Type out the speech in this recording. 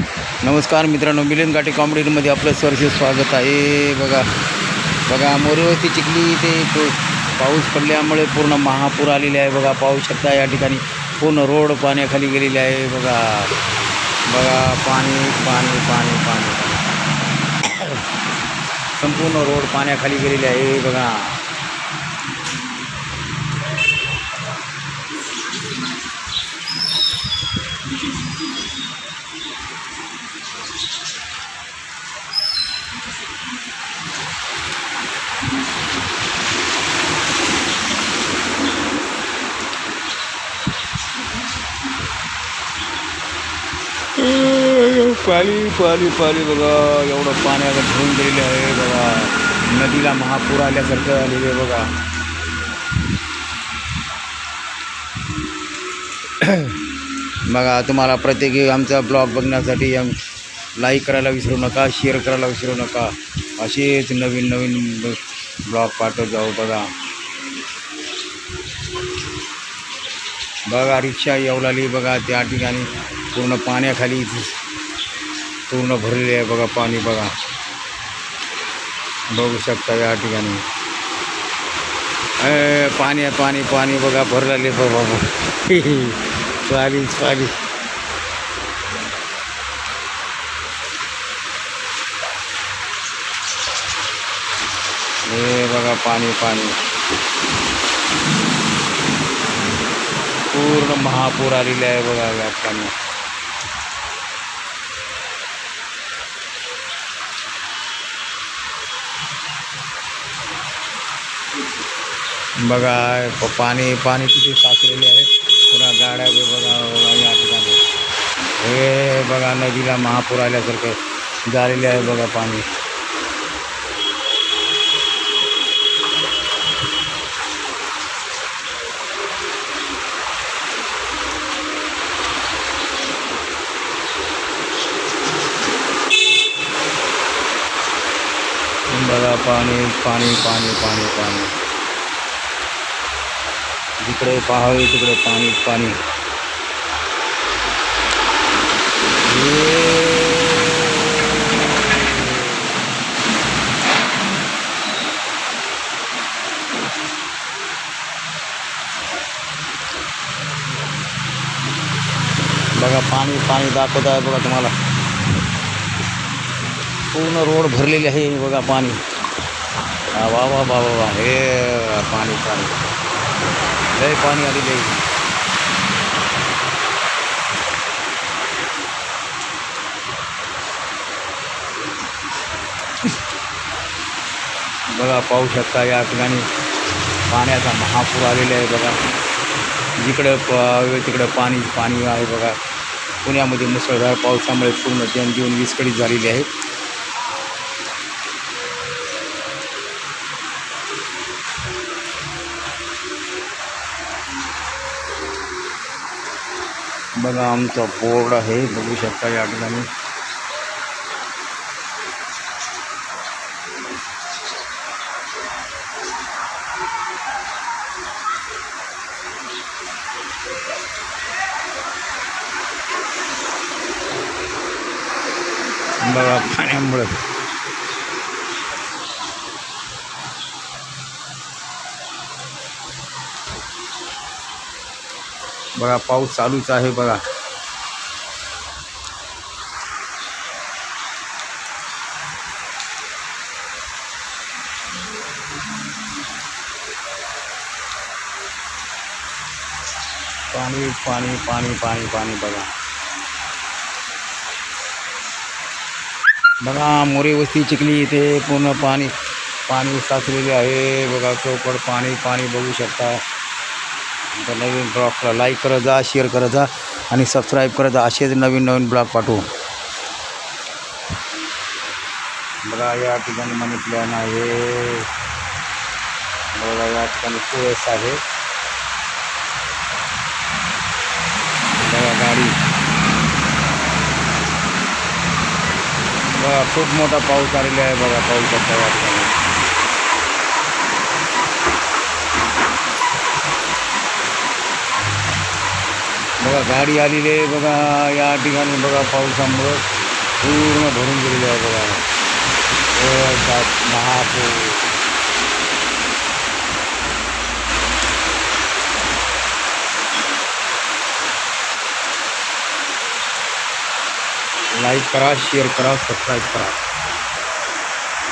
नमस्कार मित्रांनो मिलिंद गाठी कॉमेडीमध्ये आपलं सरसे स्वागत आहे. बघा बघा मोरवती चिखली ते पाऊस पडल्यामुळे पूर्ण महापूर आलेले आहे. बघा पाहू शकता या ठिकाणी. पूर्ण रोड पाण्याखाली गेलेले आहे. बघा बघा पाणी पाणी पाणी पाणी. संपूर्ण रोड पाण्याखाली गेलेले आहे. बघा. पाणी पाणी पाणी बघा एवढं पाण्याला धरून गेलेलं आहे बघा. नदीला महापूर आल्यासारखं आलेलं आहे बघा. बघा तुम्हाला प्रत्येकी आमचा ब्लॉग बघण्यासाठी लाईक करायला विसरू नका शेअर करायला विसरू नका. असेच नवीन नवीन ब्लॉग पाठवत जाऊ बघा. बघा रिक्षा येऊ लागली बघा त्या ठिकाणी पूर्ण पाण्याखाली पूर्ण बघा पाणी बघा. बघू शकता या ए, पाणी आहे पाणी पाणी बघा भरलेले बाबा चाली चाली हे बघा पाणी पाणी. पूर्ण महापूर आलेले आहे बघा बघा, प- पाणी पाणी किती साचलेले आहे. पुन्हा गाड्या बघा, या ठिकाणी. हे बघा, नदीला महापूर आल्यासारखं झालेले आहे बघा पाणी. बघा, पाणी पाणी पाणी पाणी पाणी. जिकडे पाहावे तिकडे पाणी पाणी. बघा पाणी पाणी दाखवत आहे बघा तुम्हाला. पूर्ण रोड भरलेले आहे बघा पाणी. हा, वा वा वा वा वा. हे पाणी पाणी. लय पाणी आलेले आहे बघा पाहू शकता या ठिकाणी पाण्याचा महापूर आलेला आहे बघा. जिकडं प तिकडं पाणी पाणी आहे बघा. पुण्यामध्ये मुसळधार पावसामुळे पूर्ण जनजीवन विस्कळीत झालेले आहे. बघा आमचा बोर्ड आहे. बघू शकता या ठिकाणी. बघा पाण्यामुळे. बघा, पाऊस चालूच आहे बघा. पाणी पाणी पाणी पाणी पाणी बघा. बघा, मोरी वस्ती चिखली इथे, पूर्ण पाणी पाणी साचलेले आहे. बघा चौपड पाणी पाणी बघू शकता. तर नवीन ब्लॉगला लाईक करत जा शेअर करत जा आणि सबस्क्राईब करत जा. असेच नवीन नवीन ब्लॉग पाठवू. बघा या ठिकाणी मनी प्लॅन आहे बघा या ठिकाणी तुळस आहे. बघा गाडी. बघा खूप मोठा पाऊस आलेला आहे. बघा पाऊस शकता या ठिकाणी. बघा, गाडी आलेली आहे बघा, या ठिकाणी बघा पावसामुळं पूर्ण भरून गेलेलं आहे बघा. महापूर. लाईक करा, शेअर करा, सबस्क्राईब करा.